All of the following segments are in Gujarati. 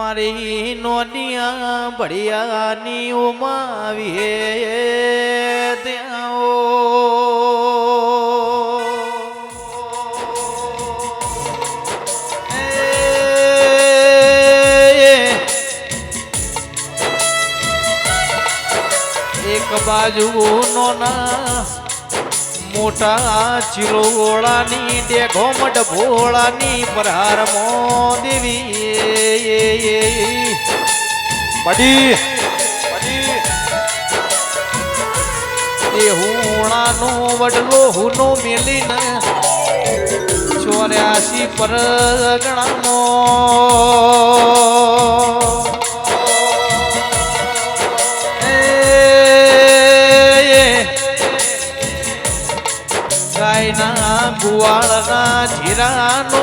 મારી નોનિયા ભળિયાની ઉમાવીએ એક બાજુ નોના મોટા ચિલોળાની ડેઘોમડ ભોળાની પ્રહાર મો દેવી બડી દેહુણાનો વડલો હુનો મેલીને ચોર્યાસી પરગણાનો. ગુવાળના જીરાનો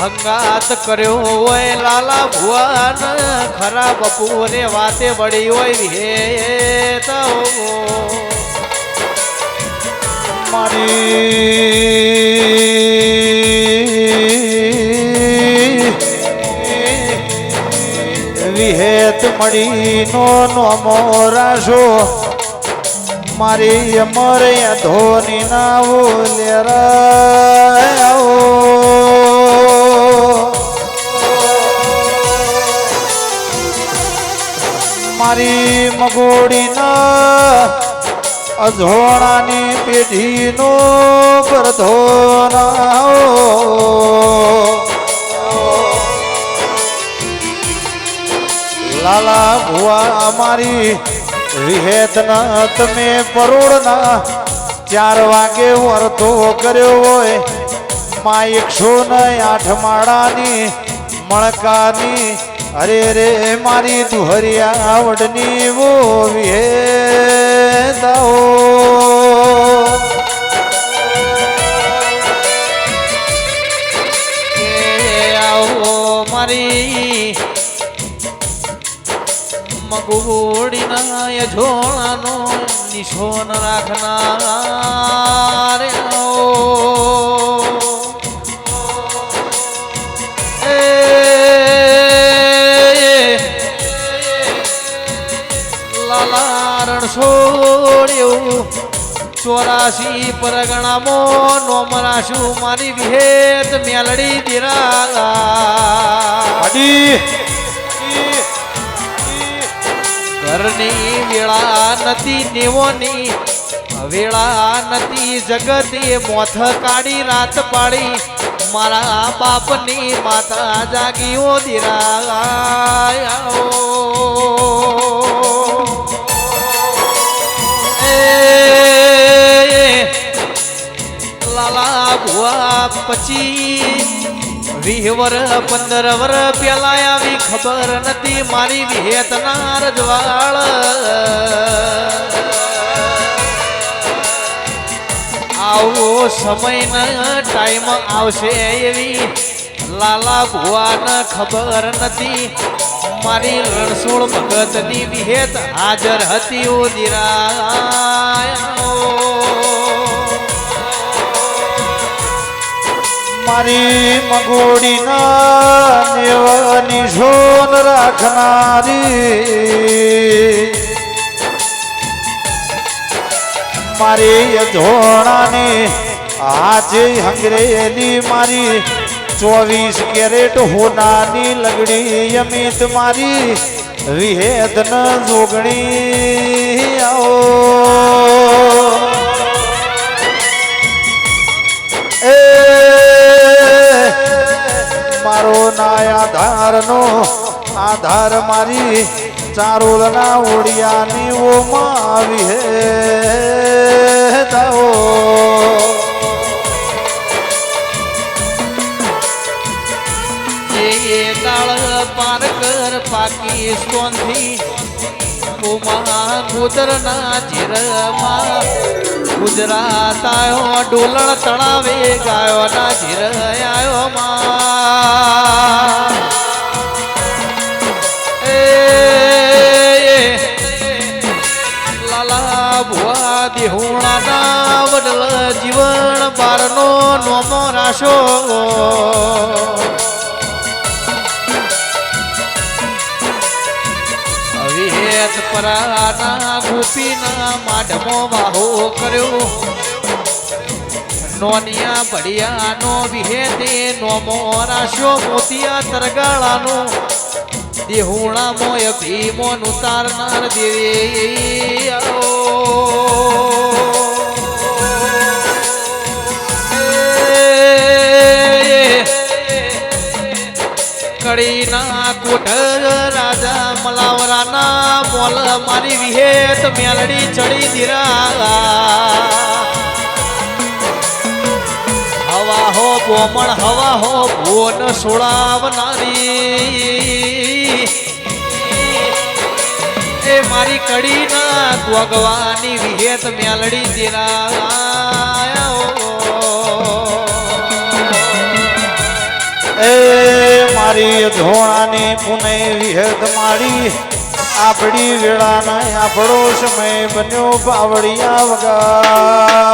હંગાત કર્યો હોય, લાલા ભુવાન ખરા બપોરે વાતે વળી હોય હે તો મારી. વિહેત મળી નો નો રાશો મારી અમરે ધોની ના મારી મગોડીના અધોણાની પેઢીનો લાલા ભુવા અમારી વિહેતના તમે પરોળના ચાર વાગે વર્તો કર્યો હોય. માં એકસો ને આઠ માળાની મણકાની, અરે રે મારી દુહરિયા આવડની વો વિહેતાઓ. એ મારી મગોડીના યજોણાનો નિશોન રાખનાર. એ લાલારણ છોડ્યું ચોરાશી પરગણામાં નોમરાશું મારી વિહેત મેલડી દિરા અડી ઘરની વેળા નથી, નેવોની વેળા નથી. જગતે મોથ કાઢી રાત પાડી. મારા બાપની માતા જાગીઓ દીરા લાલા ભુઆ પછી વીહ વર પંદર વર પેલા આવી ખબર નથી મારી વિહેતના રજવાળ આવો સમય ન ટાઈમ આવશે એવી લાલા ભુવાને ખબર નથી મારી રણછોડ ભગતની વિહેત હાજર હતી ઓ મારી મગોડીના નેવાની શોન રાખનારી. મારી ધોણાની આજે હંગરેલી મારી, ચોવીસ કેરેટ હોનાની લગડી અમિત મારી, વિહેદન જોગણી આવો. મારો નાય આધારનો આધાર મારી ચારોલના ઓડિયાની ઓમાં આવી હે. તાઓ પાર કર પાકિસ્તાનથી ઉમા ગુદરના જીરમાં ગુજરાત આવ્યો ડોલણ તણાવે ગાયો ના જીર નો મોરાશો. વિહેત પરાના ગોપીના માઢમો વાહો કર્યો. નોનિયા ભડિયાનો વિહેદે નો મોરાશો મોતિયા તરગાળાનો. દેહુણા મોય ભીમોનું તારનાર દેવે આવો કડીના કોટ રાજા મલાવરાના મોલ મારી વિહેત મેલડી ચડી દીરા હવા હો બોમણ હવા હો ભુવન સોળાવનારી. એ મારી કડીના ગોગવાની વિહેત મેલડી દીરા એ મારી ધોળાની પુને વિહદ મારી આપડી વેળાનો આપણો સમય બન્યો પાવડિયા વગાડો.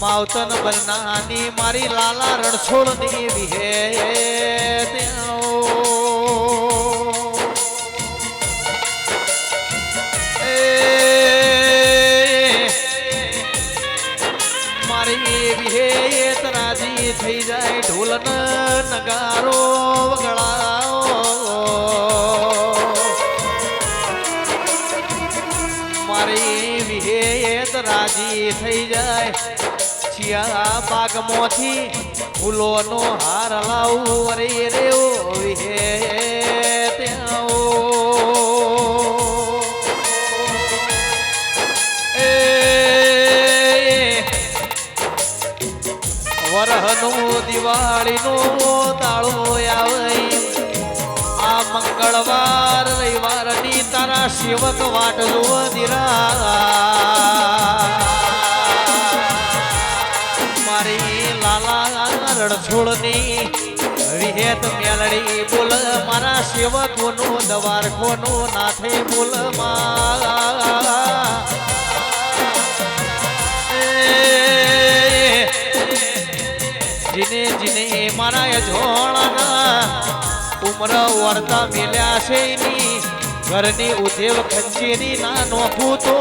માવતન બનનાની મારી લાલા રણછોડની વિહે. છિયા બાગમાંથી ફૂલોનો હાર લાવું, અરે રે આવો. એ વરહનું દિવાળીનું તાળો આવે. આ મંગળવાર, રવિવારની તારા સેવક વાટ જુઓ દીરા રણછોડની વિહેત મેલડી બોલ, મારા સેવકોનું દવારખોનું નાથે બોલ જીને જીને મારા ઝોળાના ઉમર વર્તા મેલ્યા છે ઘરની ઉદેવ ખંચેરી ના નોખું તો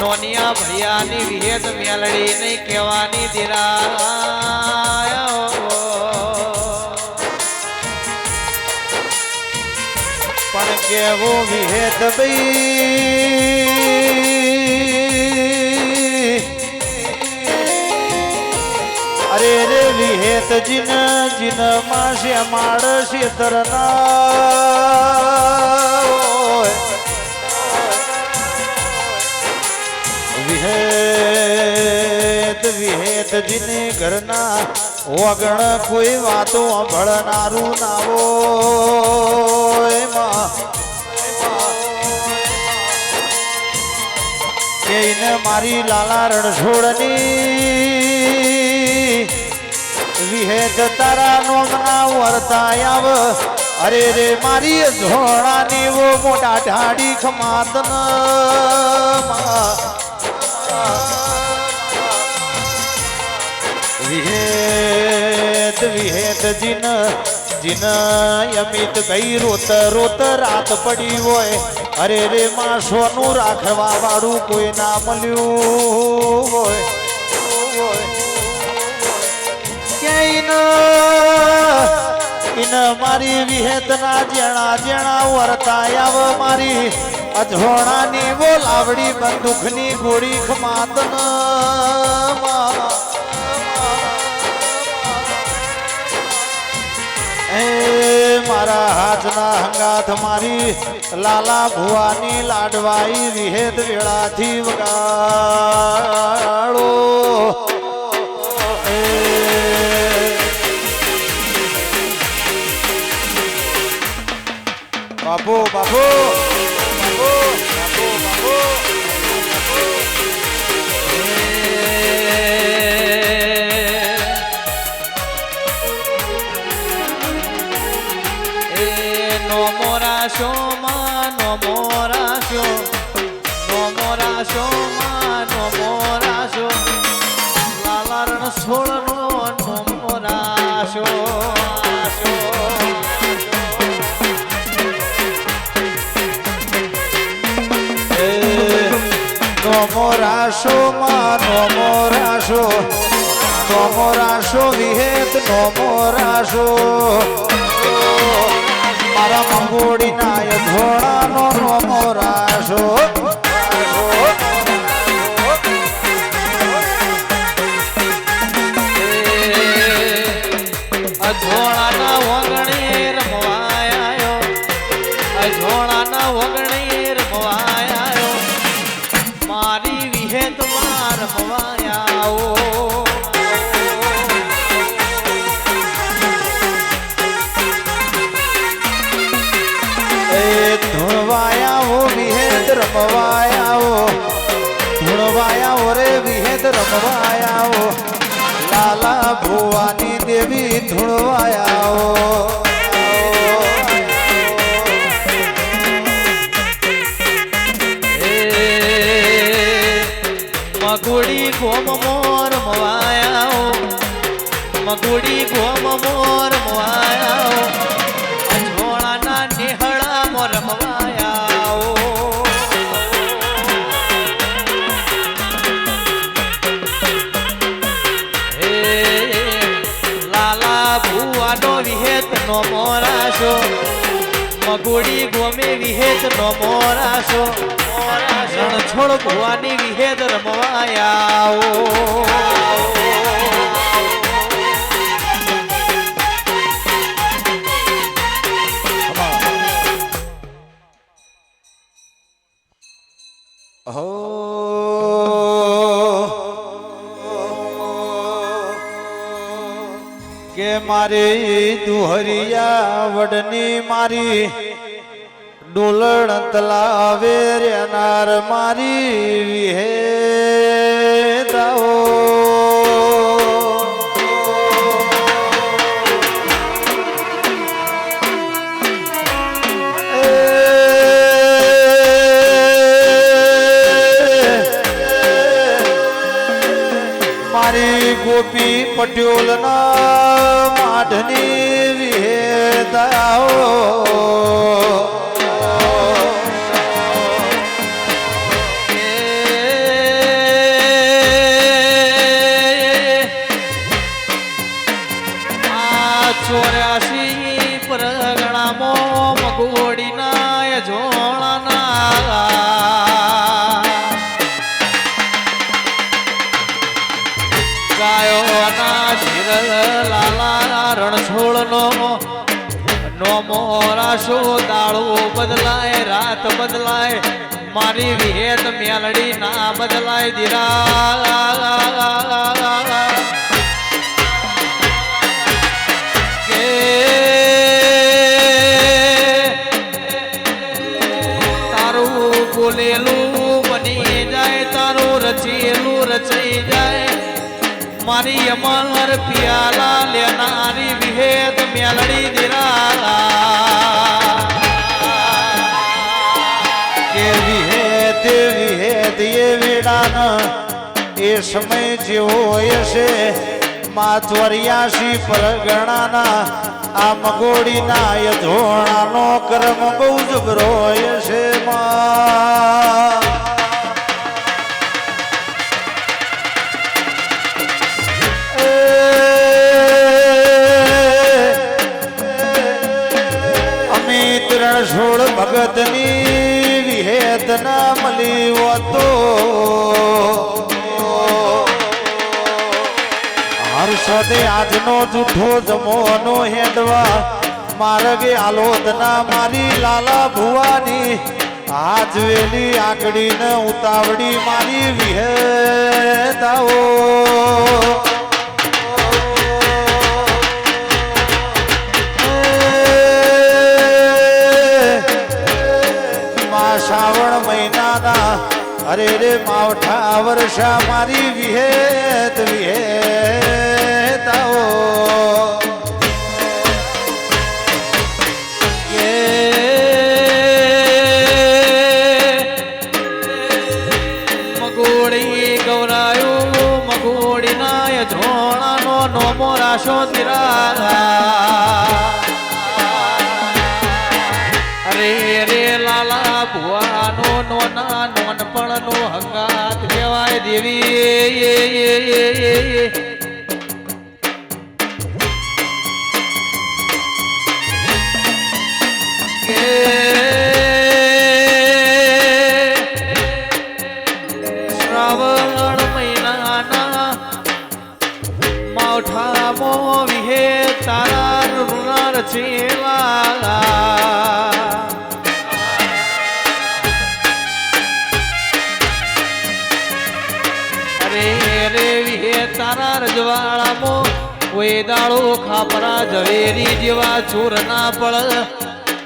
નોનિયા ભૈયાની વિહેત મેલડી નહીં કહેવાની દિરા પણ કેવું વિહેદ ભાઈ અરે રે વિહેત જીન જીન માસે માડ વિહેત વિહેત જીને ઘરના વગણ કોઈ વાતો ભળનારું નાવો એમાં કેઈને મારી લાલા રણછોડની વિહેદ તારા નોમના વર્તા આવ અરે રે મારી ધોળાની વો મોટા ઢાડી ખમાતન વિહેદ વિહેદ જીન જીન અમિત ગઈ રોત રોત રાત પડી હોય. અરે રે માં, સોનું રાખવા વાળું કોઈ ના મળ્યું હોય. ક્યાંય ન મારી વિહેતના જેણા જેણા વર્તા આવ મારી. અજોણાની બોલાવડી બંદૂકની ગોળી ખમાતન. મારા હાથના હંગાથ મારી લાલા ભુવાની લાડવાઈ વિહેદ વેળાથી વગાડો. બાપુ બાપુ. બાપુ আসো মা নমর আসো। নমর আসো, বিহেত নমর আসো। মারা মঙ্গড়ি নায় ঘোড়ানো নমর আসো। મોર મવાયાઓ. મગુડી ગોમ મોર મવાયાઓ. અજોળાના નિહળા મોર મવાયાઓ. હે, લાલા ભુવાનો વિહેત નો મોરાશો. મગુડી ગોમે વિહેત નો મોરાશો. છોડ ભવાની વિહેદ રમવાયાઓ. કે મારી દુહરિયા વડની મારી ડોલણ તલાવે રેનાર મારી વિહેદાઓ. મારી ગોપી પટ્યોલના માઢની વિહેદાઓ. જોણાના ગાયોના ધીર લાલા રણછોડનો નો મોરાશો દાળો બદલાય, રાત બદલાય, મારી વિહેત મેલડી ના બદલાય, દીરા મારી અમર પિયાલા, લેનારી વિહેદ મેલડી દિરા કે વિહેદ વિહેદ એ વેડાન, એ સમય જેવો હશે માં ચોર્યાસી પરગણાના, આ મગોડીના યધોણાનો કર્મ બહુ જબરો છે માં. અમિત રણછોડ ભગતની વિહે ન મળી હોતો. હર્ષદે આજનો જૂઠો જમોનો હેડવા માર્ગે આલોદના મારી લાલા ભુવાની. આજ વેલી આકડી ને ઉતાવળી મારી વિહેદાઓ. અરે રે માવઠા વર્ષા મારી વિહેત વિહેતાઓ. રજવાડામો કોઈ દાળો ખાપરા ઝવેરી જેવા ચૂર ના પળ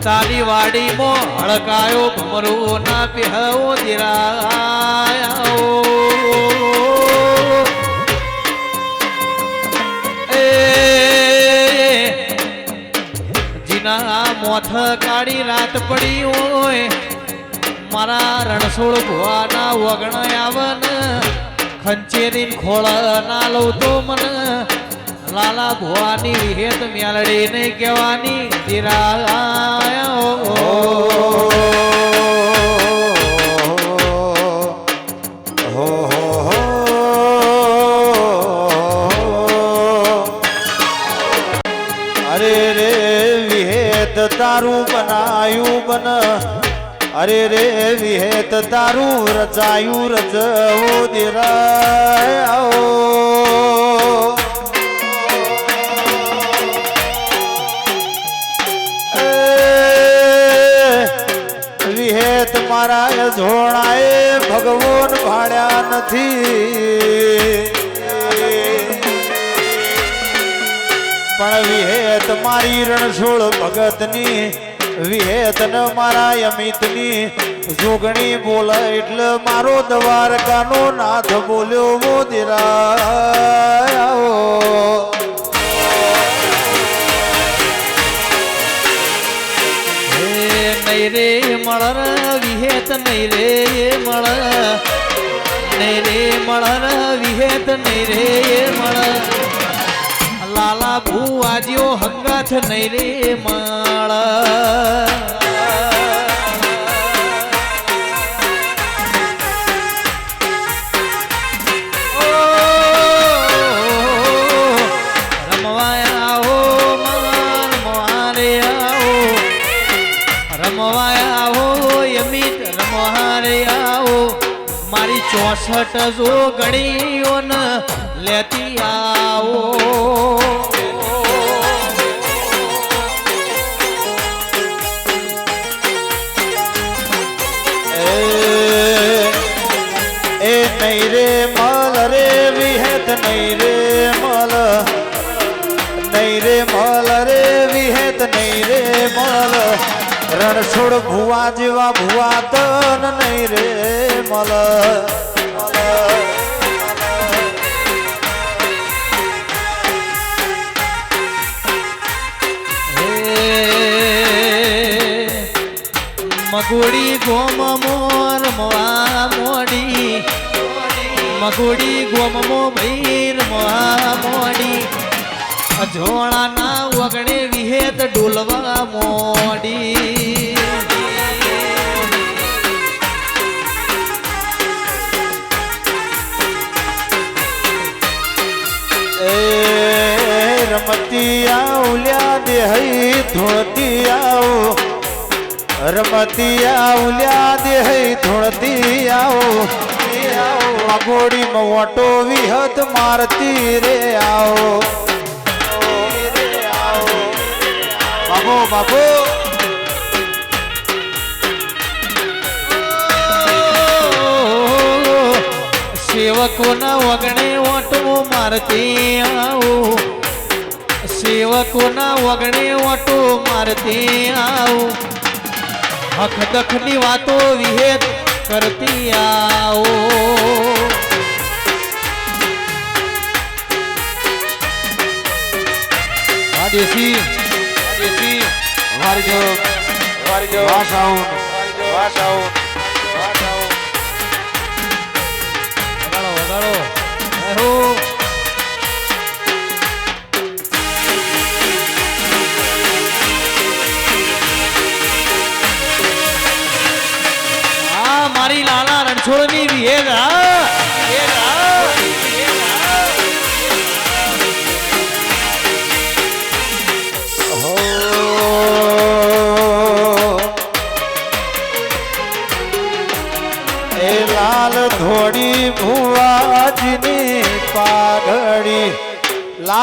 તારી વાડીમાં હળકાયો ભમરો ના પહેવો દિરાયો જીના મોથ કાળી રાત પડી હોય, મારા રણછોડ ભુવાના વગણ આવન ખંચેરી ખોળ ના લઉં તો મન લાલા ભુવાની હેત મ્યાલડી ને કહેવાની. હો અરે રે વિહેત તારું બનાયું બન. અરે રે વિહેત તારું રચાયું રચવું દિરાયો વિહેત મારા જોણાએ ભગવાન ભાડ્યા નથી. પણ વિહેત મારી રણછોડ ભગતની, વિહેત ન મારા અમિતની. જોગણી બોલે એટલે મારો દ્વારકાનો નાથ બોલ્યો મોદીરા રે મળર વિહેત નહીં રે મળ. નહીં રે મળ વિહેત નહીં રે મળ. લાલા ભુવાજીઓ હંગાથ નહીં રે મળ. રમવાયા ચોસઠ જો ગણીઓન લેતી આવો. એ નહીં રે મલ રે, વિહેત નહીં રે મલ. નહીં રે મલ રે, વિહેત નહીં રે મલ. રણછોડ ભુવા જેવા ભુવા તન નહીં રે મલ. મગોડી ગોમ મોર મોવા મોડી. મગોડી ગોમ મો ભૈર મોવા મોડી. અજોણાના વગણે વિહેત ડોલવા મોડી. એ રમતી આઉલ્યા દેહઈ ધોતી આવો રમતી આઉલ્યા દેહઈ ધોળ વળતી આવો મગોડીમાં ઓટો વિહત મારતી રે આવો. બાબો બાબો સેવકોના વગણે ઓટો મારતી આવું. સેવકોના વગણે ઓટો મારતી આવું. હખ દખની વાતો વિહેત કરતી આવો. આ દેશી આ દેશી વારજો વારજો વાસાઉન વાસાઉન એહો. આ મારી લાલા રણછોડની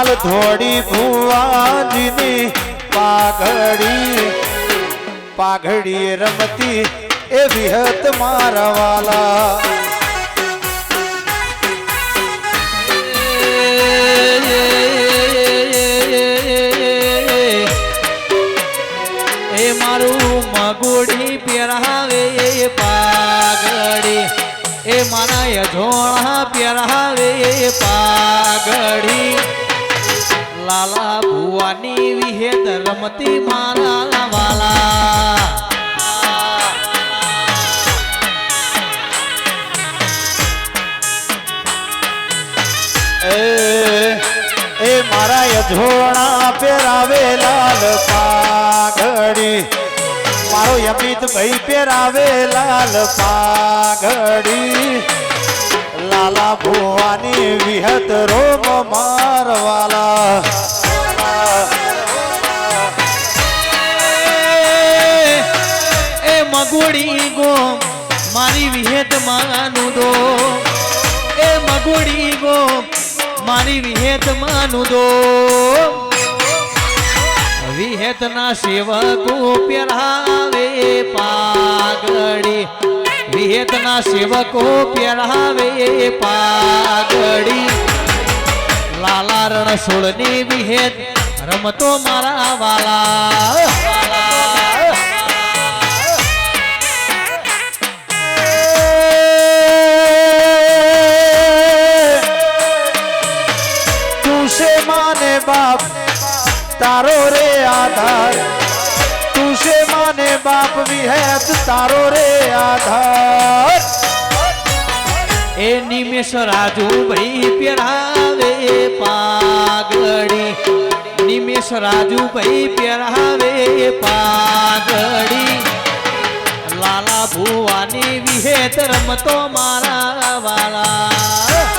લાલ ધોડી ભુવાજીની પાઘડી પાઘડી રમતી એ વિહત મારવાલા એ મારું મગોડી પહેરાવે પાગડી એ મારા યજોણા પહેરાવે પાગડી લાલા ભુવાની વિહેદ રમતી મારા વાલા એ મારા યજોણા પહેરાવે લાલ પાઘડી. મારો યમિત ભાઈ પહેરાવે લાલ પાઘડી. લાલા ભુવાની વિહત રોમ મારવાલા. એ મગોડી ગો, મારી વિહેત માનું દો. એ મગોડી ગો, મારી વિહેત માનું દો. વિહેતના સેવકો પહેરાવે પાગડી વિહેતના સેવકો પહેરાવે પાઘડી. લાલા રણછોડની વિહેત રમતો મારા વાલા. તું માને બાપ, તારો રે આધાર. બાપ વિહેત તારો રે આધાર એ નિમેષ રાજુ ભાઈ પહેરાવે પાગડી નિમેષ રાજુ ભાઈ પહેરાવે પાગડી લાલા ભુવાની વિહેત રમતો મારા વાલા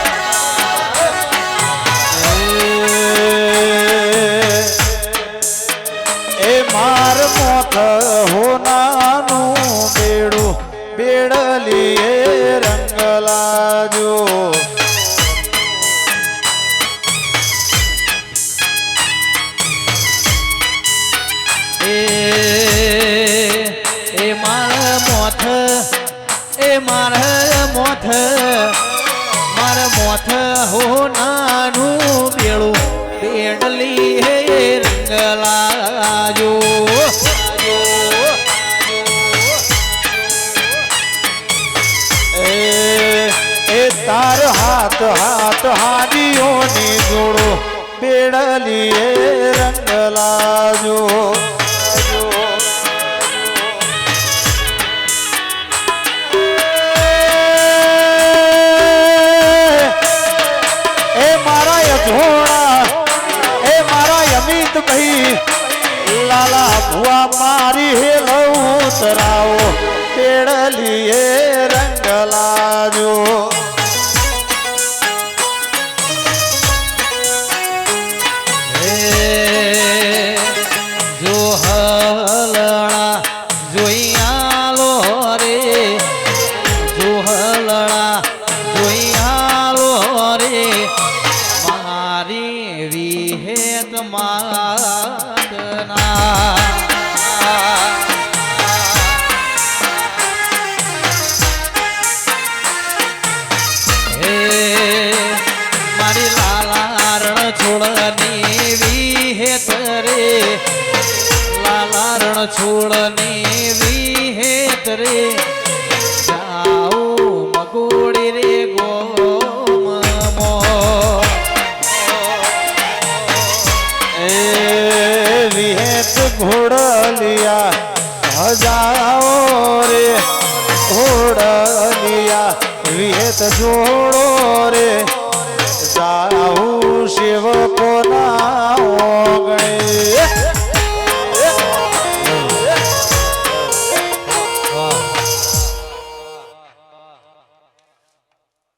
મોથ, માર મોથ હો નાનું બેળું બેડલી હે રંગલાજો. એ એ તાર હાથ હાથ હાડીઓની જોડો. બેડલી હે રંગ લાજો મારી હેલવું તરાવો પેડલી રણછોડની વિહેત રે. જાઓ મગોડી રે ગોમમો એ વિહેત ઘોડલિયા હજાઓ રે. ઘોડલિયા, વિહેત જોડો